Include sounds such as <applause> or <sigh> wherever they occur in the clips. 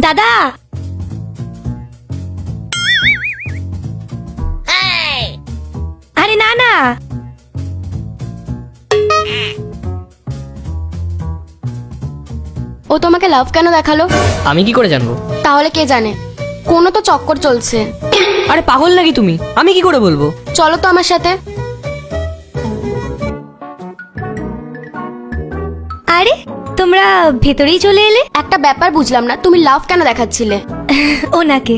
দাদা! আরে না না! ও তোমাকে লাভ কেন দেখাল? আমি কি করে জানব? তাহলে কে জানে? কোনো তো চক্কর চলছে। আরে পাগল নাকি তুমি? আমি কি করে বলব? চলো তো আমার সাথে। আরে তোমরা ভেতরেই চলে এলে? একটা ব্যাপার বুঝলাম না তুমি লাভ কেন দেখাচ্ছিলে? <laughs> ওনাকে।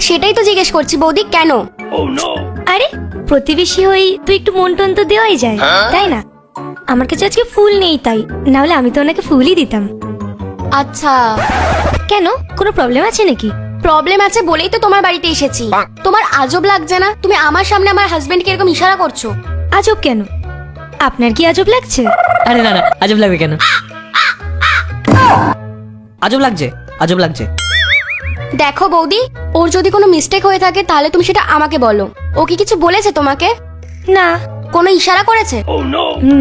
সেটাই তো জিজ্ঞেস করছি বৌদি কেন? আরে প্রতিবেশী হই তো একটু মন টন তো দেওয়াই যায় তাই না? আমার কাছে আজকে ফুল নেই তাই না হলে আমি তো ওনাকে ফুলই দিতাম। আচ্ছা। কেন? কোনো প্রবলেম আছে নাকি? প্রবলেম আছে বলেই তো তোমার বাড়িতে এসেছি। তোমার আজব লাগছে না? তুমি আমার সামনে আমার হাজবেন্ডকে এরকম ইশারা করছ? আজব কেন? আপনার কি আজব লাগছে? আরে না না আজব লাগবে কেন? আজব লাগছে আজব লাগছে। দেখো বৌদি ওর যদি কোনো মিস্টেক হয়ে থাকে তাহলে তুমি সেটা আমাকে বলো। ও কি কিছু বলেছে তোমাকে? না। কোনো ইশারা করেছে?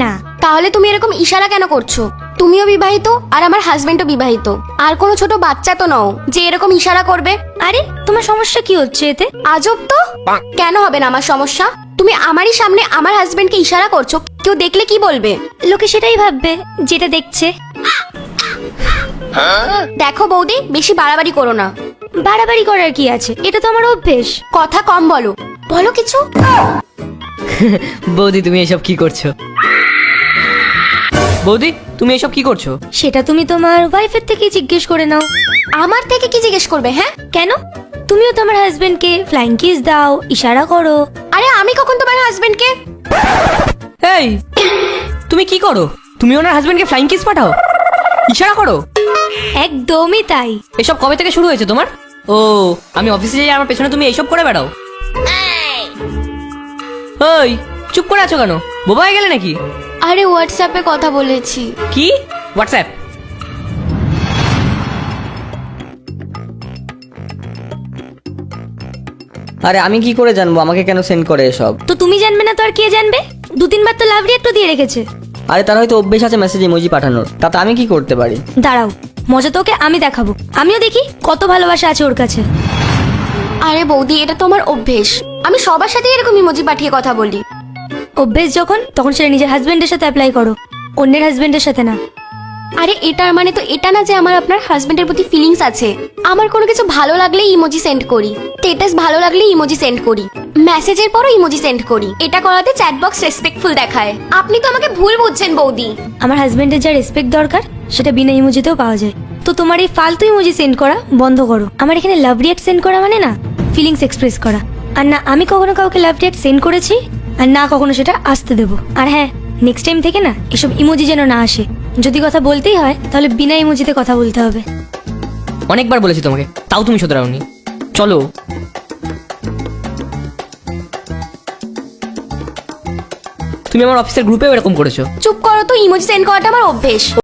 না। তাহলে তুমি এরকম ইশারা কেন করছ? তুমিও বিবাহিত আর আমার হাজবেন্ডও বিবাহিত। আর কোনো ছোট বাচ্চা তো নও যে এরকম ইশারা করবে। আরে তোমার সমস্যা কি হচ্ছে এতে? আজব তো? কেন হবে না আমার সমস্যা? তুমি আমারই সামনে আমার হাজবেন্ডকে ইশারা করছ কেউ দেখলে কি বলবে? লোকে সেটাই ভাববে যেটা দেখছে। দেখো বৌদি বেশি বাড়াবাড়ি করো না। বাড়াবাড়ি করার কি আছে? এটা তো আমার অভ্যেস। কথা কম বলো। বলো কিছু। বৌদি তুমি এসব কি করছ? বৌদি তুমি এসব কি করছ? সেটা তুমি তোমার ওয়াইফের থেকে জিজ্ঞেস করে নাও। আমার থেকে কি জিজ্ঞেস করবে হ্যাঁ? কেন? তুমিও তোমার হাজবেন্ডকে ফ্লাইং কিস দাও ইশারা করো। আরে আমি কখন তোমার হাজবেন্ডকে এই তুমি কি করো? তুমি ওনার হাজবেন্ডকে ফ্লাইং কিস পাঠাও? ইশারা করো? একদমই তাই। এসব কবে থেকে শুরু হয়েছে তোমার? ও আমি অফিসে যাই আমার পেছনে তুমি এইসব করে বেড়াও। ওই চুপ করে আছো কেন? বোবা হয়ে গেলে নাকি? আরে হোয়াটসঅ্যাপে কথা বলেছি। কি? হোয়াটসঅ্যাপ আরে আমি কি করে জানব? আমাকে কেন সেন্ড করে এসব? তো তুমি জানবে না তো আর কে জানবে? দু তিনবার তো লাভ রিয়াক্টও দিয়ে রেখেছে। আরে তার হয়তো অভ্যেস আছে মেসেজ ইমোজি পাঠানোর। তাতে আমি কি করতে পারি? দাঁড়াও মজা তো ওকে আমি দেখাবো। আমিও দেখি কত ভালোবাসা আছে ওর কাছে। আরে বৌদি এটা তো আমার অভ্যেস। আমি সবার সাথে এরকম ইমোজি পাঠিয়ে কথা বলি। অভ্যেস যখন তখন সেটা নিজের হাজবেন্ডের সাথে অ্যাপ্লাই করো। অন্যের হাজবেন্ডের সাথে না। আরে এটার মানে তো এটা না যে আমার আপনার হাজবেন্ডের প্রতি ফিলিংস আছে। আমার কোনো কিছু ভালো লাগলে ইমোজি সেন্ড করি। স্টেটাস ভালো লাগলে ইমোজি সেন্ড করি। মেসেজের পরও ইমোজি সেন্ড করি। এটা করাতে চ্যাট বক্স রেসপেক্টফুল দেখায়। আপনি তো আমাকে ভুল বুঝছেন বৌদি। আমার হাজবেন্ডের যা রেসপেক্ট দরকার সেটা বিনা ইমোজিতেও পাওয়া যায়। তো তোমার এই ফালতু ইমোজি সেন্ড করা বন্ধ করো। আমার এখানে লাভ রিয়াক্ট সেন্ড করা মানে না ফিলিংস এক্সপ্রেস করা। আর না আমি কখনো কাউকে লাভ রিয়াক্ট সেন্ড করেছি আর না কখনো সেটা আসতে দেবো। আর হ্যাঁ নেক্সট টাইম থেকে না এসব ইমোজি যেন না আসে। যদি কথা বলতেই হয় তাহলে বিনা ইমোজিতে কথা বলতে হবে। অনেকবার বলেছি তোমাকে তাও তুমি শোধরাওনি। চলো। তুমি আমার অফিসের গ্রুপেও এরকম করেছ। চুপ করো তো ইমোজি সেন্ড করাটা আমার অভ্যেস।